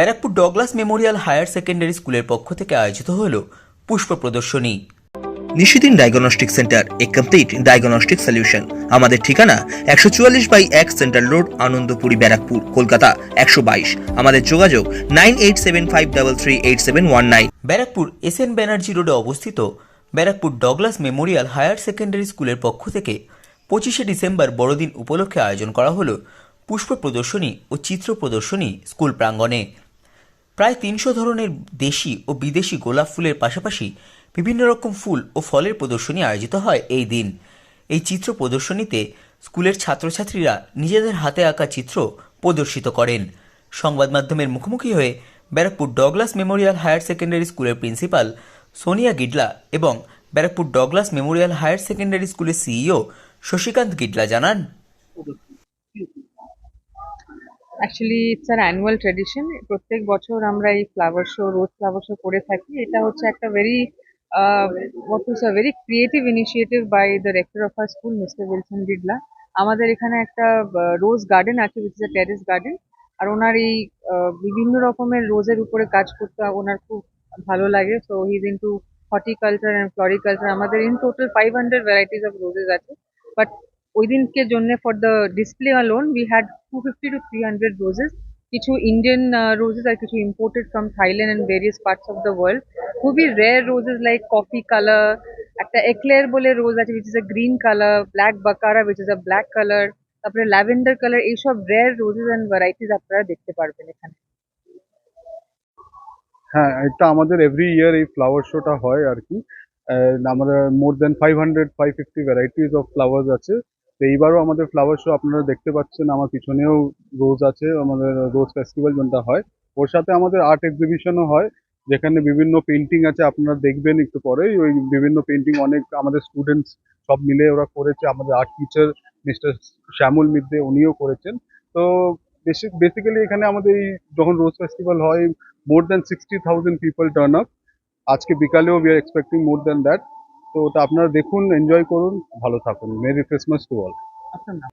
Barrackpore Douglas Memorial Higher Secondary স্কুলের পক্ষ থেকে আয়োজিত হল পুষ্প প্রদর্শনী। Nishidin diagnostic centre a complete diagnostic solution আমাদের ঠিকানা একশো চুয়াল্লিশ বাই এক সেন্ট্রাল রোড আনন্দপুরি ব্যারাকপুর কলকাতা একশো বাইশ। আমাদের যোগাযোগ nine eight seven five double three eight seven one nine. Barrackpore S N Banerjee রোডে অবস্থিত Barrackpore Douglas Memorial Higher Secondary স্কুলের পক্ষ থেকে পঁচিশে ডিসেম্বর বড়দিন উপলক্ষে আয়োজন করা হলো পুষ্প প্রদর্শনী ও চিত্র প্রদর্শনী স্কুল প্রাঙ্গণে। প্রায় তিনশো ধরনের দেশি ও বিদেশি গোলাপ ফুলের পাশাপাশি বিভিন্ন রকম ফুল ও ফলের প্রদর্শনী আয়োজিত হয় এই দিন। এই চিত্র প্রদর্শনীতে স্কুলের ছাত্রছাত্রীরা নিজেদের হাতে আঁকা চিত্র প্রদর্শিত করেন। সংবাদ মাধ্যমের মুখোমুখি হয়ে Barrackpore Douglas Memorial Higher Secondary স্কুলের প্রিন্সিপাল সোনিয়া গিডলা এবং Barrackpore Douglas Memorial Higher Secondary স্কুলের সিইও শশীকান্ত গিডলা জানান। Actually it's our annual tradition প্রত্যেক বছর আমরা এই flower show rose flower show করে থাকি। এটা হচ্ছে একটা very what is a very creative initiative by the rector of our school mister Wilson Didla আমাদের এখানে একটা রোজ গার্ডেন আছে which is a terrace garden আর ওনার এই বিভিন্ন রকমের রোজের উপরে কাজ করতে ওনার খুব ভালো লাগে। So he is into horticulture and floriculture আমাদের in total five hundred varieties of roses আছে। বাট ওই দিনকে জন্য for the display alone we had two fifty two three hundred roses কিছু ইন্ডিয়ান রোজেস আর কিছু imported from Thailand and various parts of the world খুবই rare roses like coffee colour একটা eclair বলে রোজ আছে which is a green colour black baccara which is a black colour তারপরে lavender colour এইসব rare roses and varieties আপনারা দেখতে পারবেন এখানে। হ্যাঁ এটা আমাদের এভরি ইয়ার এই ফ্লাওয়ার শোটা হয় আর কি। আমাদের more than five hundred five fifty varieties of flowers আছে। তো এইবারও আমাদের ফ্লাওয়ার শো আপনারা দেখতে পাচ্ছেন, আমার পিছনেও রোজ আছে, আমাদের রোজ ফেস্টিভ্যাল যেটা হয়। ওর সাথে আমাদের আর্ট এক্সিবিশনও হয়, যেখানে বিভিন্ন পেন্টিং আছে, আপনারা দেখবেন একটু পরেই। ওই বিভিন্ন পেন্টিং অনেক আমাদের স্টুডেন্টস সব মিলে ওরা করেছে, আমাদের art teacher mister Shyamal Midde উনিও করেছেন। তো বেসিক্যালি এখানে আমাদের এই যখন রোজ ফেস্টিভ্যাল হয় more than sixty thousand people turn up আজকে বিকালেও we are expecting more than that তো ওটা আপনারা দেখুন এনজয় করুন ভালো থাকুন। Merry Christmas to all. আপনার নাম?